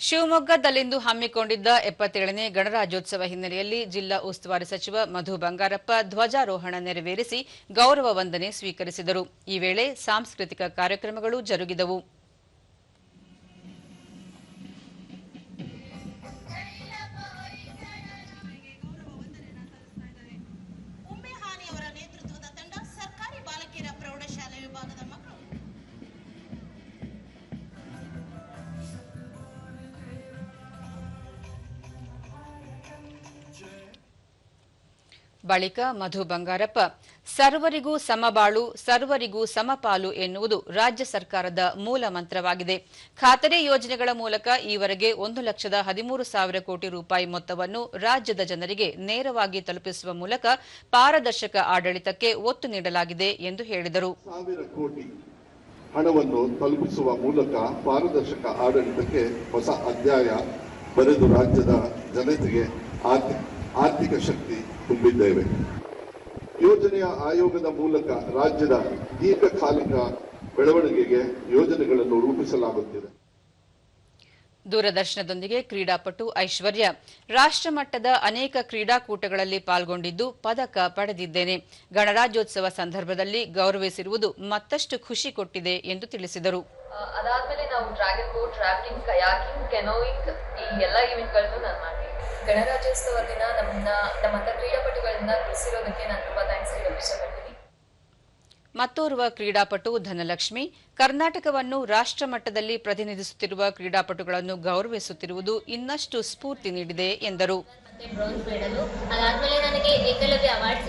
ಶಿವಮೊಗ್ಗದಲ್ಲಿಂದು ಹಮ್ಮಿಕೊಂಡಿದ್ದ ಎಪ್ಪತ್ತೇಳನೇ ಗಣರಾಜ್ಯೋತ್ಸವ ಹಿನ್ನೆಲೆಯಲ್ಲಿ ಜಿಲ್ಲಾ ಉಸ್ತುವಾರಿ ಸಚಿವ ಮಧು ಬಂಗಾರಪ್ಪ ಧ್ವಜಾರೋಹಣ ನೆರವೇರಿಸಿ ಗೌರವ ವಂದನೆ ಸ್ವೀಕರಿಸಿದರು. ಈ ವೇಳೆ ಸಾಂಸ್ಕೃತಿಕ ಕಾರ್ಯಕ್ರಮಗಳು ಜರುಗಿದವು. ಬಳಿಕ ಮಧು ಬಂಗಾರಪ್ಪ, ಸರ್ವರಿಗೂ ಸಮಬಾಳು, ಸರ್ವರಿಗೂ ಸಮಪಾಲು ಎನ್ನುವುದು ರಾಜ್ಯ ಸರ್ಕಾರದ ಮೂಲ ಮಂತ್ರವಾಗಿದೆ. ಖಾತರಿ ಯೋಜನೆಗಳ ಮೂಲಕ ಈವರೆಗೆ ಒಂದು ಲಕ್ಷದ ಹದಿಮೂರು ಸಾವಿರ ಕೋಟಿ ರೂಪಾಯಿ ಮೊತ್ತವನ್ನು ರಾಜ್ಯದ ಜನರಿಗೆ ನೇರವಾಗಿ ತಲುಪಿಸುವ ಮೂಲಕ ಪಾರದರ್ಶಕ ಆಡಳಿತಕ್ಕೆ ಒತ್ತು ನೀಡಲಾಗಿದೆ ಎಂದು ಹೇಳಿದರು. ಹಣವನ್ನು ತಲುಪಿಸುವ ಮೂಲಕ ಪಾರದರ್ಶಕ ಆಡಳಿತಕ್ಕೆ ಹೊಸ ಅಧ್ಯಾಯ ಬರೆದು ರಾಜ್ಯದ ಜನತೆಗೆ ಆರ್ಥಿ- ಆರ್ಥಿಕ ಶಕ್ತಿ ತುಂಬಿದ್ದೇವೆ. ಯೋಜನೆಯ ಆಯೋಗದ ಮೂಲಕ ರಾಜ್ಯದ ದೀರ್ಘಕಾಲಿಕ ಬೆಳವಣಿಗೆಗೆ ಯೋಜನೆಗಳನ್ನು ರೂಪಿಸಲಾಗುತ್ತಿದೆ. ದೂರದರ್ಶನದೊಂದಿಗೆ ಕ್ರೀಡಾಪಟು ಐಶ್ವರ್ಯ ರಾಷ್ಟ್ರಮಟ್ಟದ ಅನೇಕ ಕ್ರೀಡಾಕೂಟಗಳಲ್ಲಿ ಪಾಲ್ಗೊಂಡಿದ್ದು ಪದಕ ಪಡೆದಿದ್ದೇನೆ. ಗಣರಾಜ್ಯೋತ್ಸವ ಸಂದರ್ಭದಲ್ಲಿ ಗೌರವಿಸಿರುವುದು ಮತ್ತಷ್ಟು ಖುಷಿ ಕೊಟ್ಟಿದೆ ಎಂದು ತಿಳಿಸಿದರು. ಅದಾದ್ಮೇಲೆ ನಾವು dragon boat rafting kayaking canoeing ಈ ಎಲ್ಲ ಇವೆಂಟ್ಗಳನ್ನು ನಾನು ಮಾಡಿದ್ದೀನಿ. ಗಣರಾಜ್ಯೋತ್ಸವ ದಿನ ನಮ್ಮನ್ನ ನಮ್ಮಂತ ಕ್ರೀಡಾಪಟುಗಳನ್ನ ತಿಳಿಸಿರೋದಕ್ಕೆ ನಾನು ತುಂಬಾ ಥ್ಯಾಂಕ್ಸ್ ಹೇಳಕ್ ಇಷ್ಟಪಡ್ತೀನಿ. ಮತ್ತೋರ್ವ ಕ್ರೀಡಾಪಟು ಧನಲಕ್ಷ್ಮಿ ಕರ್ನಾಟಕವನ್ನು ರಾಷ್ಟ್ರಮಟ್ಟದಲ್ಲಿ ಪ್ರತಿನಿಧಿಸುತ್ತಿರುವ ಕ್ರೀಡಾಪಟುಗಳನ್ನು ಗೌರವಿಸುತ್ತಿರುವುದು ಇನ್ನಷ್ಟು ಸ್ಫೂರ್ತಿ ನೀಡಿದೆ ಎಂದರು. ಅವಾರ್ಡ್